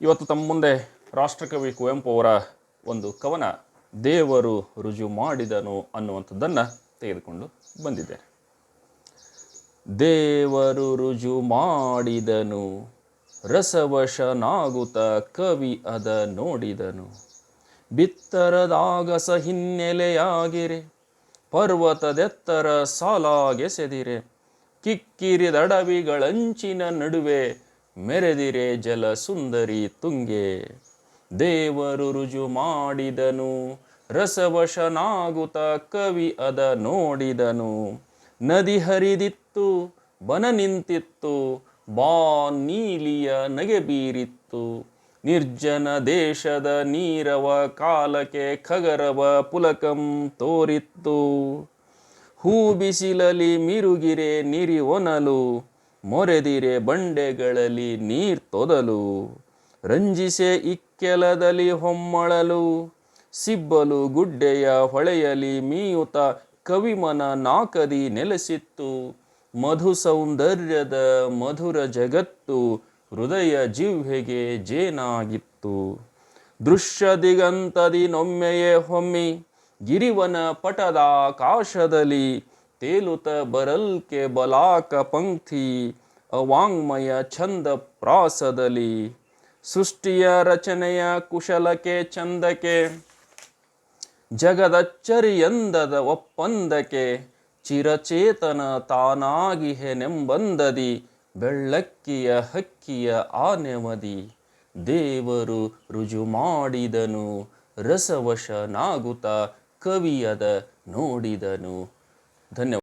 ಇವತ್ತು ತಮ್ಮ ಮುಂದೆ ರಾಷ್ಟ್ರಕವಿ ಕುವೆಂಪು ಅವರ ಒಂದು ಕವನ, ದೇವರು ರುಜು ಮಾಡಿದನು ಅನ್ನುವಂಥದ್ದನ್ನು ತೆಗೆದುಕೊಂಡು ಬಂದಿದ್ದೇನೆ. ದೇವರು ರುಜು ಮಾಡಿದನು, ರಸವಶನಾಗುತ್ತ ಕವಿ ಅದ ನೋಡಿದನು. ಬಿತ್ತರದಾಗಸ ಹಿನ್ನೆಲೆಯಾಗಿರೆ ಪರ್ವತದೆತ್ತರ ಸಾಲಾಗೆಸೆದಿರೆ. ಕಿಕ್ಕಿರಿದಡವಿಗಳಂಚಿನ ನಡುವೆ ಮೆರೆದಿರೆ ಜಲ ಸುಂದರಿ ತುಂಗೆ. ದೇವರು ರುಜು ಮಾಡಿದನು ರಸವಶನಾಗುತ ಕವಿ ಅದ ನೋಡಿದನು. ನದಿ ಹರಿದಿತ್ತು, ಬನ ನಿಂತಿತ್ತು ಬಾ ನೀಲಿಯ ನಗೆ ಬೀರಿತ್ತು. ನಿರ್ಜನ ದೇಶದ ನೀರವ ಕಾಲಕ್ಕೆ ಖಗರವ ಪುಲಕಂ ತೋರಿತ್ತು. ಹೂ ಬಿಸಿಲಲಿ ಮಿರುಗಿರೆ ನಿರಿ ಒನಲು ಮೊರೆದಿರೆ ಬಂಡೆಗಳಲ್ಲಿ ನೀರ್ ತೊದಲು, ರಂಜಿಸೆ ಇಕ್ಕೆಲದಲ್ಲಿ ಹೊಮ್ಮಳಲು, ಸಿಬ್ಬಲು ಗುಡ್ಡೆಯ ಹೊಳೆಯಲಿ ಮೀಯುತ ಕವಿಮನ ನಾಕದಿ ನೆಲೆಸಿತ್ತು. ಮಧು ಸೌಂದರ್ಯದ ಮಧುರ ಜಗತ್ತು ಹೃದಯ ಜಿಹ್ವೆಗೆ ಜೇನಾಗಿತ್ತು. ದೃಶ್ಯ ದಿಗಂತದಿ ನೊಮ್ಮೆಯೇ ಹೊಮ್ಮಿ, ಗಿರಿವನ ಪಟದ ಆಕಾಶದಲ್ಲಿ ತೇಲುತ ಬರಲ್ಕೆ ಬಲಾಕ ಪಂಕ್ತಿ, ಅವಾಂಗ್ಮಯ ಛಂದ ಪ್ರಾಸದಲ್ಲಿ ಸೃಷ್ಟಿಯ ರಚನೆಯ ಕುಶಲಕ್ಕೆ ಚಂದಕ್ಕೆ ಜಗದಚ್ಚರಿಯಂದದ ಒಪ್ಪಂದಕ್ಕೆ ಚಿರಚೇತನ ತಾನಾಗಿಹೆನೆಂಬಂದದಿ ಬೆಳ್ಳಕ್ಕಿಯ ಹಕ್ಕಿಯ ಆನೆಮದಿ. ನೆಮದಿ ದೇವರು ರುಜು ಮಾಡಿದನು, ರಸವಶನಾಗುತ್ತ ಕವಿಯದ ನೋಡಿದನು. धन्यवाद।